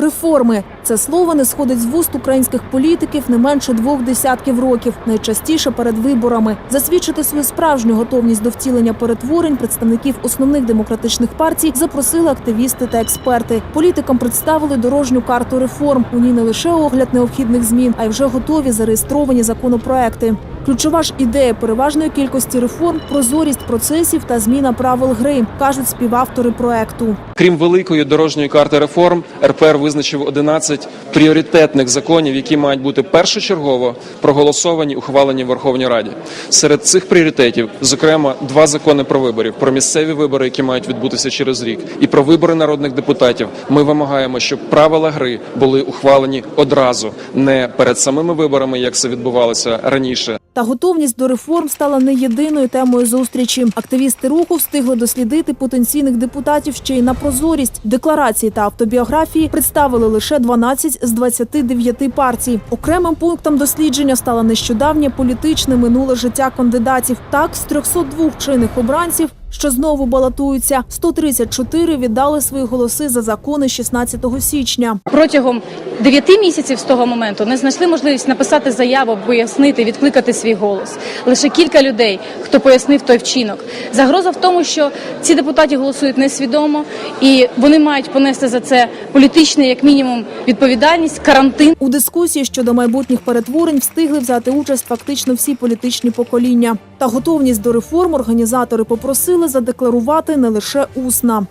Реформи це слово не сходить з вуст українських політиків не менше двох десятків років, найчастіше перед виборами. Засвідчити свою справжню готовність до втілення перетворень представників основних демократичних партій запросили активісти та експерти. Політикам представили дорожню карту реформ. У ній не лише огляд необхідних змін, а й вже готові зареєстровані законопроекти. Ключова ж ідея переважної кількості реформ прозорість процесів та зміна правил гри, кажуть співавтори проекту. Крім великої дорожньої карти реформ, РПР визначив 11 пріоритетних законів, які мають бути першочергово проголосовані, ухвалені в Верховній Раді. Серед цих пріоритетів, зокрема, два закони про виборів: про місцеві вибори, які мають відбутися через рік, і про вибори народних депутатів. Ми вимагаємо, щоб правила гри були ухвалені одразу, не перед самими виборами, як це відбувалося раніше. Та готовність до реформ стала не єдиною темою зустрічі. Активісти руху встигли дослідити потенційних депутатів ще й на прозорість. Декларації та автобіографії представили лише 12 з 29 партій. Окремим пунктом дослідження стало нещодавнє політичне минуле життя кандидатів. Так, з 302 чинних обранців. Що знову балотуються 134 віддали свої голоси за закони 16 січня. протягом 9 місяців з того моменту не знайшли можливість написати заяву, пояснити, відкликати свій голос. Лише кілька людей, хто пояснив той вчинок. Загроза в тому, що ці депутати голосують несвідомо, і вони мають понести за це політичну, як мінімум, відповідальність, карантин. У дискусії щодо майбутніх перетворень встигли взяти участь фактично всі політичні покоління. Та готовність до реформ організатори попросили задекларувати не лише усно.